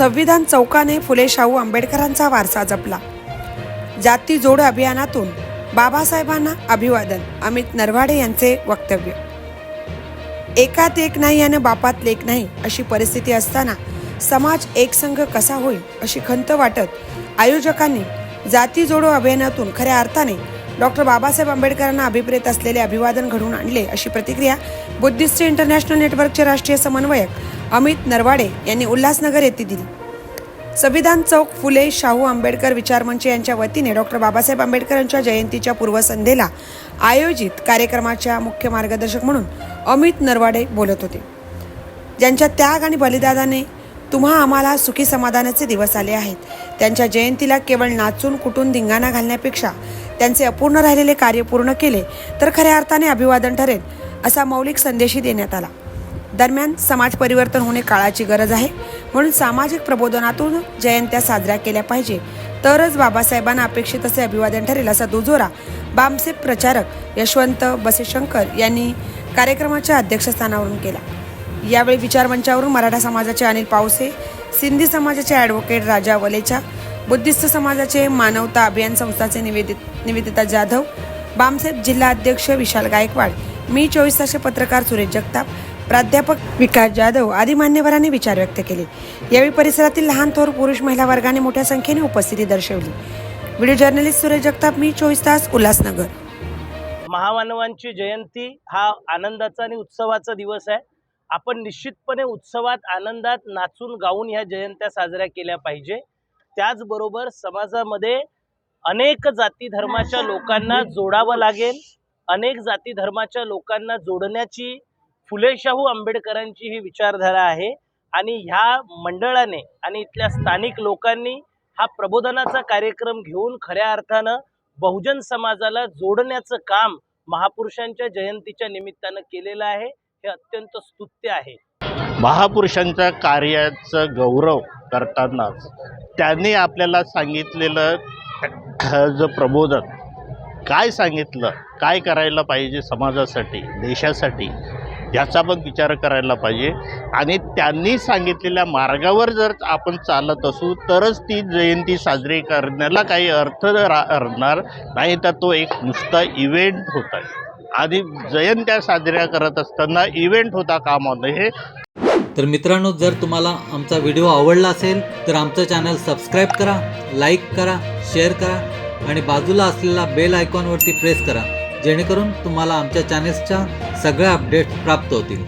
संविधान चौकाने फुले शाहू आंबेडकरांचा वारसा जपला. जाती जोड अभियानातून बाबासाहेबांना अभिवादन अमित नरवाडे यांचे वक्तव्य. एकात एक नाही आणि बापात लेख नाही अशी परिस्थिती असताना समाज एकसंघ कसा होईल अशी खंत वाटत आयोजकांनी जाती जोडो अभियानातून खऱ्या अर्थाने डॉक्टर बाबासाहेब आंबेडकरांना अभिप्रेत असलेले अभिवादन घडवून आणले अशी प्रतिक्रिया बुद्धिस्ट इंटरनॅशनल नेटवर्कचे राष्ट्रीय समन्वयक अमित नरवाडे यांनी उल्हासनगर येथे दिली. संविधान चौक फुले शाहू आंबेडकर विचारमंच यांच्या वतीने डॉक्टर बाबासाहेब आंबेडकर यांच्या जयंतीच्या पूर्वसंध्येला आयोजित कार्यक्रमाच्या मुख्य मार्गदर्शक म्हणून अमित नरवाडे बोलत होते. ज्यांच्या त्याग आणि बलिदानाने तुम्हा आम्हाला सुखी समाधानाचे दिवस आले आहेत. त्यांच्या जयंतीला केवळ नाचून कुटून धिंगाणा घालण्यापेक्षा त्यांचे अपूर्ण राहिलेले कार्य पूर्ण केले तर खऱ्या अर्थाने अभिवादन ठरेल असा मौलिक संदेशही देण्यात आला. दरम्यान समाज परिवर्तन होणे काळाची गरज आहे. म्हणून सामाजिक प्रबोधनातून जयंत्या साजऱ्या केल्या पाहिजे. तरच बाबासाहेबांना अपेक्षित असे अभिवादन ठरेल असा दुजोरा बामसेप प्रचारक यशवंत बसेशंकर यांनी कार्यक्रमाच्या अध्यक्षस्थानावरून केला. यावेळी विचारमंचावरून मराठा समाजाचे अनिल पावसे सिंधी समाजाचे ॲडव्होकेट राजा वलेचा बुद्धिस्ट समाजाचे मानवता अभियान संस्थाचे निवेदित निवेदिता जाधव बामसेप जिल्हा अध्यक्ष विशाल गायकवाड मी चोवीस तासचे पत्रकार सुरेश जगताप प्राध्यापक विकास जाधव आदी मान्यवरांनी विचार व्यक्त केले. यावेळी परिसरातील लहान थोर पुरुष महिला वर्गाने मोठ्या संख्येने उपस्थिती दर्शवली. व्हिडिओ जर्नलिस्ट सुरेश जगताप मी चोवीस तास उल्हासनगर. महामानवांची जयंती हा आनंदाचा आणि उत्सवाचा दिवस आहे. आपण निश्चितपणे उत्सवात आनंदात नाचून गाऊन ह्या जयंत्या साजऱ्या केल्या पाहिजे. त्याचबरोबर समाजामध्ये अनेक जाती धर्माच्या लोकांना जोडावं लागेल. अनेक जाती धर्माच्या लोकांना जोडण्याची फुले शाहू आंबेडकरांची ही विचारधारा आहे आणि ह्या मंडळाने आणि इथल्या स्थानिक लोकांनी हा प्रबोधनाचा कार्यक्रम घेऊन खऱ्या अर्थानं बहुजन समाजाला जोडण्याचं काम महापुरुषांच्या जयंतीच्या निमित्तानं केलेलं आहे हे अत्यंत स्तुत्य आहे. महापुरुषांच्या कार्याचं गौरव करतानाच त्यांनी आपल्याला सांगितलेलं जो प्रबोधन. काय सांगितलं? काय करायला पाहिजे समाजासाठी देशासाठी? याचा पण विचार करायला पाहिजे. आणि त्यांनी सांगितलेल्या मार्गावर जर आपण चालत असू तरच ती जयंती साजरी करण्याला काही अर्थ राहणार नाही. तर तो एक नुसता इव्हेंट होता. आधी आणि जयंत्या साजऱ्या करत असताना इव्हेंट होता कामा नये तर मित्रांनो जर तुम्हाला आमचा व्हिडिओ आवडला असेल तर आमचं चॅनल सबस्क्राईब करा लाईक करा शेअर करा आणि बाजूला असलेला बेल आयकॉनवरती प्रेस करा. जेणेकरून तुम्हाला आमच्या चॅनेल्सच्या सगळ्या अपडेट्स प्राप्त होतील.